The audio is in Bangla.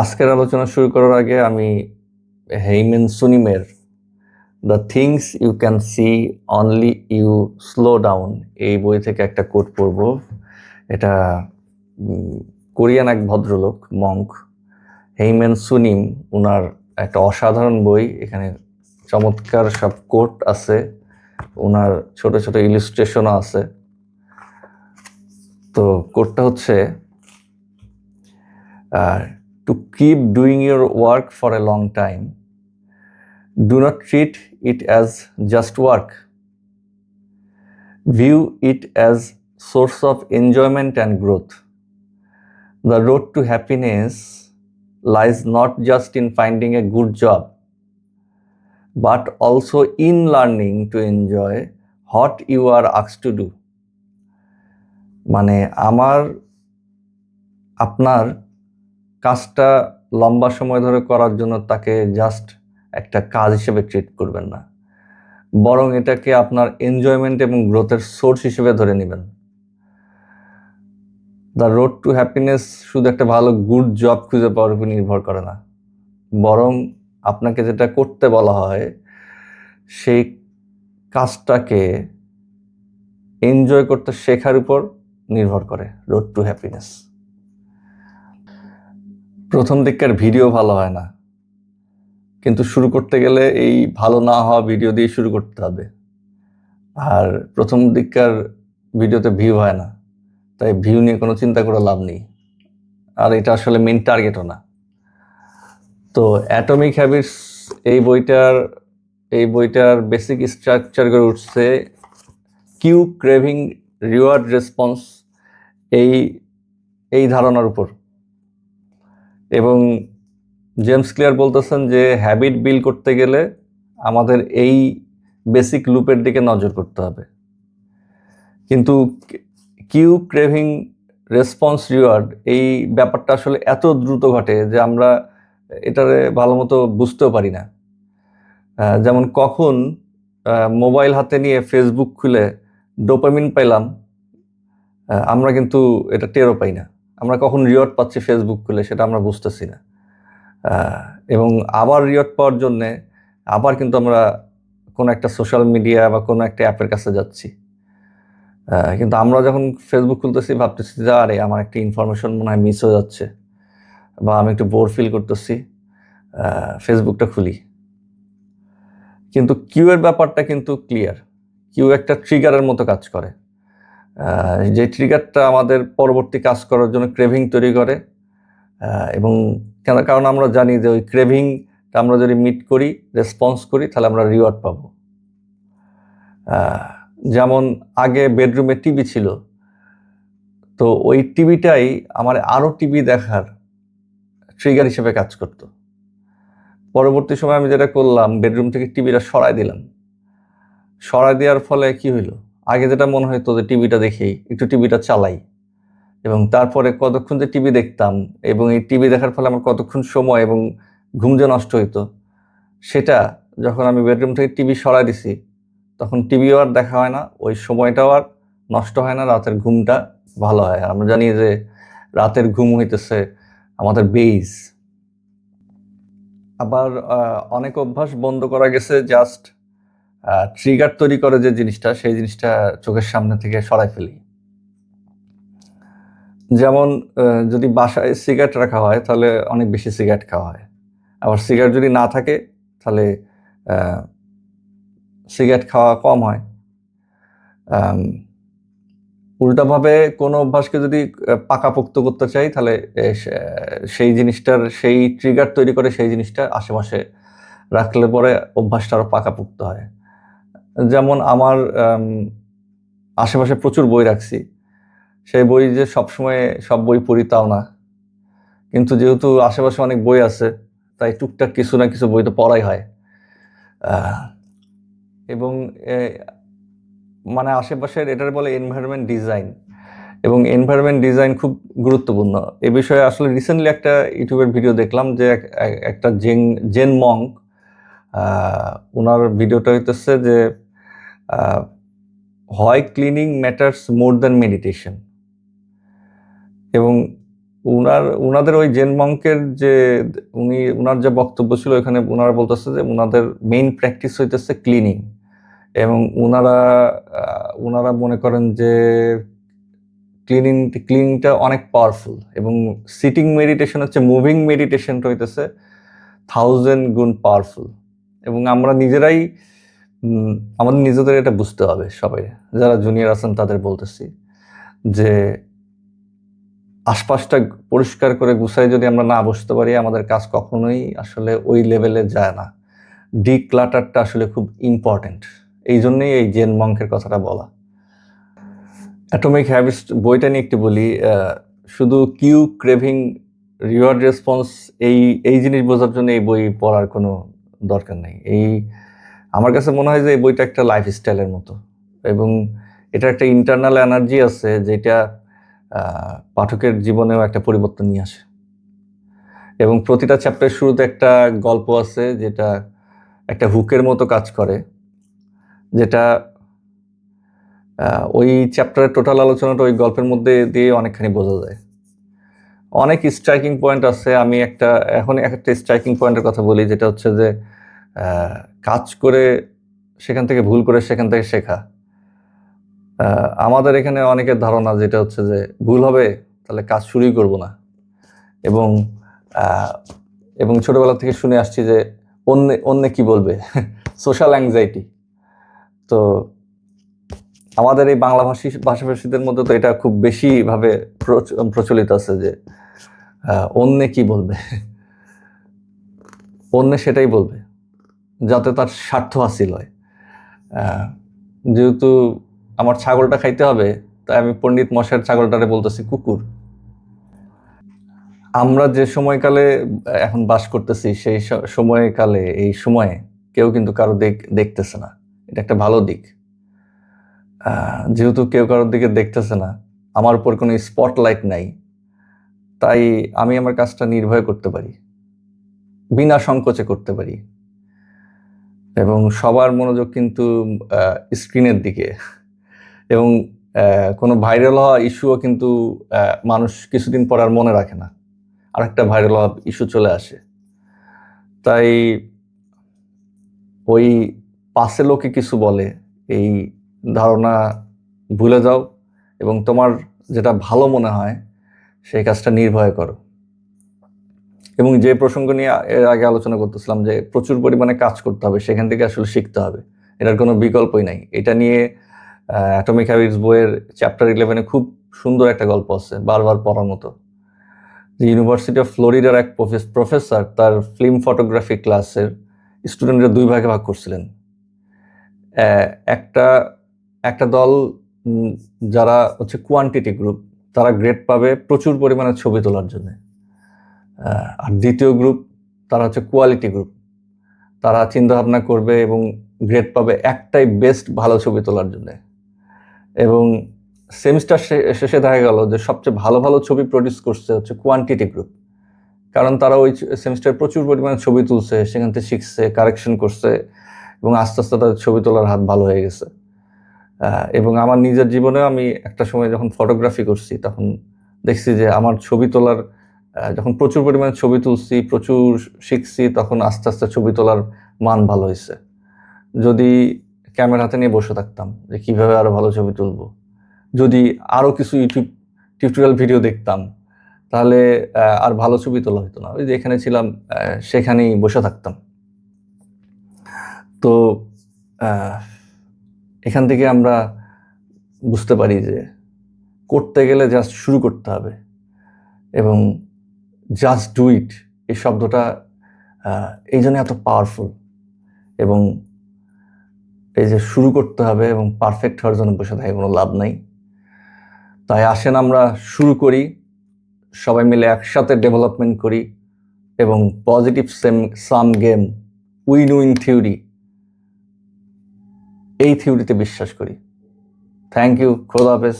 আজকের আলোচনা শুরু করার আগে আমি Haemin সুনিমের the things you can see only you slow down এই বই থেকে একটা কোট পড়ব। এটা কোরিয়ান এক ভদ্রলোক, মঙ্ক। হেইমেন সুনিম ওনার একটা অসাধারণ বই। এখানে চমৎকার সব কোট আছে। ওনার ছোট ছোট ইলিস্ট্রেশনও আছে। তো কোটটা হচ্ছে to keep doing your work for a long time do not treat it as just work view it as source of enjoyment and growth the road to happiness lies not just in finding a good job but also in learning to enjoy what you are asked to do মানে আমার আপনার কাজটা লম্বা সময় ধরে করার জন্য তাকে জাস্ট একটা কাজ হিসেবে ট্রিট করবেন না। বরং এটাকে আপনার এনজয়মেন্ট এবং গ্রোথের সোর্স হিসেবে ধরে নেবেন। দ্য রোড টু হ্যাপিনেস শুধু একটা ভালো গুড জব খুঁজে পাওয়ার উপর নির্ভর করে না। বরং আপনাকে যেটা করতে বলা হয়, সেই কাজটাকে এনজয় করতে শেখার উপর নির্ভর করে। রোড টু হ্যাপিনেস প্রথম দিককার ভিডিও ভালো হয় না। কিন্তু শুরু করতে গেলে এই ভালো না হওয়া ভিডিও দিয়ে শুরু করতে হবে। আর প্রথম দিককার ভিডিওতে ভিউ হয় না। তাই ভিউ নিয়ে কোনো চিন্তা করে লাভ নেই। আর এটা আসলে মেন টার্গেটও না। তো অ্যাটমিক হ্যাবিটস এই বইটার এই বইটার বেসিক স্ট্রাকচার করে উঠছে কিউ ক্রেভিং রিওয়ার্ড রেসপন্স এই এই ধারণার উপর। এবং জেমস ক্লিয়ার বলতেছেন যে হ্যাবিট বিল করতে গেলে আমাদের এই বেসিক লুপের দিকে নজর করতে হবে। কিন্তু কিউ ক্রেভিং রেসপন্স রিওয়ার্ড এই ব্যাপারটা আসলে এত দ্রুত ঘটে যে আমরা এটারে ভালো মতো বুঝতেও পারি না। যেমন কখন মোবাইল হাতে নিয়ে ফেসবুক খুলে ডোপামিন পেলাম আমরা কিন্তু এটা টেরও পাই না। আমরা কখন রিওয়ার্ড পাচ্ছি ফেসবুক খুলে সেটা আমরা বুঝতেছি না। এবং আবার রিওয়ার্ড পাওয়ার জন্যে আবার কিন্তু আমরা কোনো একটা সোশ্যাল মিডিয়া বা কোনো একটা অ্যাপের কাছে যাচ্ছি। কিন্তু আমরা যখন ফেসবুক খুলতেছি ভাবতেছি যে, আরে, আমার একটা ইনফরমেশন মনে হয় মিস হয়ে যাচ্ছে বা আমি একটু বোর ফিল করতেছি। ফেসবুকটা খুলি। কিন্তু কিউ এর ব্যাপারটা কিন্তু ক্লিয়ার কিউ একটা ট্রিগারের মতো কাজ করে। যে ট্রিগারটা আমাদের পরবর্তী কাজ করার জন্য ক্রেভিং তৈরি করে। এবং কেন, কারণ আমরা জানি যে ওই ক্রেভিংটা আমরা যদি মিট করি রেসপন্স করি, তাহলে আমরা রিওয়ার্ড পাবো। যেমন আগে বেডরুমে টিভি ছিল, তো ওই টিভিটাই আমার আরও টিভি দেখার ট্রিগার হিসেবে কাজ করতো। পরবর্তী সময় আমি যেটা করলাম বেডরুম থেকে টিভিটা সরাই দিলাম। সরাই দেওয়ার ফলে কি হইল? আগে যেটা মনে হতো যে টিভিটা দেখেই, একটু টিভিটা চালাই। এবং তারপরে কতক্ষণ যে টিভি দেখতাম এবং এই টিভি দেখার ফলে আমার কতক্ষণ সময় এবং ঘুম যে নষ্ট হইতো, সেটা যখন আমি বেডরুম থেকে টিভি সরাই দিছি, তখন টিভিও আর দেখা হয় না, ওই সময়টাও আর নষ্ট হয় না, রাতের ঘুমটা ভালো হয়। আমরা জানি যে রাতের ঘুম হইতেছে আমাদের বেইস আবার অনেক অভ্যাস বন্ধ করা গেছে, জাস্ট ট্রিগার তৈরি করে যে জিনিসটা, সেই জিনিসটা চোখের সামনে থেকে সরাই ফেলি। যেমন যদি বাসায় সিগারেট রাখা হয়, তাহলে অনেক বেশি সিগারেট খাওয়া হয়। আবার সিগারেট যদি না থাকে, তাহলে সিগারেট খাওয়া কম হয়। উল্টাভাবে কোনো অভ্যাসকে যদি পাকাপোক্ত করতে চাই, তাহলে সেই জিনিসটার, সেই ট্রিগার তৈরি করে সেই জিনিসটা আশেপাশে রাখলে পরে অভ্যাসটা আরও পাকাপোক্ত হয়। যেমন আমার আশেপাশে প্রচুর বই রাখছি। সেই বই যে সবসময়, সব বই পড়ি তাও না। কিন্তু যেহেতু আশেপাশে অনেক বই আছে, তাই টুকটাক কিছু না কিছু বই তো পড়াই হয়। এবং মানে আশেপাশের এটার বলে এনভায়রনমেন্ট ডিজাইন এবং এনভায়রনমেন্ট ডিজাইন খুব গুরুত্বপূর্ণ। এ বিষয়ে আসলে রিসেন্টলি একটা ইউটিউবের ভিডিও দেখলাম যে এক- এক- একটা জেন জেন মঙ্ক ওনার ভিডিওটা হইতেছে যে why cleaning matters more than meditation এবং উনার, উনাদের ওই জেন মঙ্কের যে, উনি, উনার যে বক্তব্য ছিল এখানে উনারা বলতেছে যে উনাদের মেইন প্র্যাকটিস হইতেছে ক্লিনিং এবং উনারা উনারা মনে করেন যে ক্লিনিং ক্লিনিংটা অনেক পাওয়ারফুল এবং সিটিং মেডিটেশন হচ্ছে মুভিং মেডিটেশনটা হইতেছে থাউজেন্ড গুণ পাওয়ারফুল এবং আমরা নিজেরাই আমাদের নিজেদের এটা বুঝতে হবে সবাই। যারা জুনিয়র আছেন তাদের বলতেছি যে আশপাশটা পরিষ্কার করে গুছাই যদি আমরা না বসতে পারি, আমাদের কাজ কখনোই আসলে ওই লেভেলে যায় না। ডিক্লাটারটা আসলে খুব ইম্পর্টেন্ট এই জন্যই এই জেন মঙ্কের কথাটা বলা। অ্যাটমিক হ্যাবিটস বইটা নিয়ে একটু বলি শুধু কিউ ক্রেভিং রিওয়ার্ড রেসপন্স এই এই জিনিস বোঝার জন্য এই বই পড়ার কোনো দরকার নেই। এই আমার কাছে মনে হয় যে এই বইটা একটা লাইফ স্টাইলের মতো। এবং এটা একটা ইন্টারনাল এনার্জি আছে যেটা পাঠকের জীবনেও একটা পরিবর্তন নিয়ে আসে। এবং প্রতিটা চ্যাপ্টারের শুরুতে একটা গল্প আছে যেটা একটা হুকের মতো কাজ করে, যেটা ওই চ্যাপ্টারের টোটাল আলোচনাটা ওই গল্পের মধ্যে দিয়ে অনেকখানি বোঝা যায়। অনেক স্ট্রাইকিং পয়েন্ট আছে। আমি একটা, এখন একটা স্ট্রাইকিং পয়েন্টের কথা বলি, যেটা হচ্ছে যে কাজ করে সেখান থেকে ভুল করে সেখান থেকে শেখা। আমাদের এখানে অনেকের ধারণা যেটা হচ্ছে যে ভুল হবে, তাহলে কাজ শুরুই করব না। এবং এবং ছোটোবেলা থেকে শুনে আসছি যে অন্য অন্য কি বলবে? সোশ্যাল অ্যাংজাইটি তো আমাদের এই বাংলা ভাষী, ভাষাভাষীদের মধ্যে তো এটা খুব বেশিভাবে প্রচ- প্রচলিত আছে যে অন্যে কি বলবে? অন্যে সেটাই বলবে। যাতে তার স্বার্থ হাসিল হয়। যেহেতু আমার ছাগলটা খাইতে হবে, তাই আমি পণ্ডিত মশাইয়ের ছাগলটারে বলতেছি, কুকুর। আমরা যে সময়কালে এখন বাস করতেছি, সেই সময়কালে, এই সময়ে কেউ কিন্তু কারও দেখ- দেখতেছে না। এটা একটা ভালো দিক। যেহেতু কেউ কারোর দিকে দেখতেছে না, আমার উপর কোনো স্পটলাইট নাই, তাই আমি আমার কাজটা নির্ভয় করতে পারি, বিনা সংকোচে করতে পারি। এবং সবার মনোযোগ কিন্তু স্ক্রিনের দিকে। এবং কোনো ভাইরাল হওয়া ইস্যুও কিন্তু মানুষ কিছুদিন পর আর মনে রাখে না। আর একটা ভাইরাল হওয়া ইস্যু চলে আসে। তাই ওই পাশে লোকে কিছু বলে, এই ধারণা ভুলে যাও এবং তোমার যেটা ভালো মনে হয়, সেই কাজটা নির্ভয় করো। এবং যে প্রসঙ্গ নিয়ে এর আগে আলোচনা করতেছিলাম যে প্রচুর পরিমাণে কাজ করতে হবে, সেখান থেকে আসলে শিখতে হবে। এটার কোনো বিকল্পই নাই। এটা নিয়ে অ্যাটমিক হ্যাবিটস বইয়ের চ্যাপ্টার ইলেভেনে খুব সুন্দর একটা গল্প আছে, বারবার পড়ার মতো। যে ইউনিভার্সিটি অফ ফ্লোরিডার এক প্রফেসর তার ফিল্ম ফটোগ্রাফি ক্লাসের স্টুডেন্টরা দুই ভাগে ভাগ করছিলেন। একটা একটা দল যারা হচ্ছে কোয়ান্টিটি গ্রুপ তারা গ্রেড পাবে প্রচুর পরিমাণে ছবি তোলার জন্য। আর দ্বিতীয় গ্রুপ তারা হচ্ছে কোয়ালিটি গ্রুপ তারা চিন্তা ভাবনা করবে এবং গ্রেড পাবে একটাই বেস্ট ভালো ছবি তোলার জন্য। এবং সেমিস্টার শেষে দেখা গেল যে সবচেয়ে ভালো ভালো ছবি প্রডিউস করছে হচ্ছে কোয়ান্টিটি গ্রুপ কারণ তারা ওই সেমিস্টারে প্রচুর পরিমাণে ছবি তুলছে, সেখান থেকে শিখছে কারেকশন করছে এবং আস্তে আস্তে তাদের ছবি তোলার হাত ভালো হয়ে গেছে। এবং আমার নিজের জীবনেও আমি একটা সময় যখন ফটোগ্রাফি করছি তখন দেখছি যে আমার ছবি তোলার যখন প্রচুর পরিমাণে ছবি তুলছি, প্রচুর শিখছি, তখন আস্তে আস্তে ছবি তোলার মান ভালো হয়েছে। যদি ক্যামেরা হাতে নিয়ে বসে থাকতাম যে কীভাবে আরও ভালো ছবি তুলবো, যদি আরও কিছু ইউটিউব টিউটোরিয়াল ভিডিও দেখতাম, তাহলে আর ভালো ছবি তোলা হতো না। ওই যে এখানে ছিলাম সেখানেই বসে থাকতাম। তো এখান থেকে আমরা বুঝতে পারি যে করতে গেলে জাস্ট শুরু করতে হবে এবং জাস্ট ডু ইট এই শব্দটা এই জন্য এত পাওয়ারফুল এবং এই যে শুরু করতে হবে এবং পারফেক্ট হওয়ার জন্য বসে থাকে কোনো লাভ নাই। তাই আসেন আমরা শুরু করি, সবাই মিলে একসাথে ডেভেলপমেন্ট করি এবং positive same sum game win win theory এই থিওরিতে বিশ্বাস করি। থ্যাংক ইউ খোদা হাফেজ।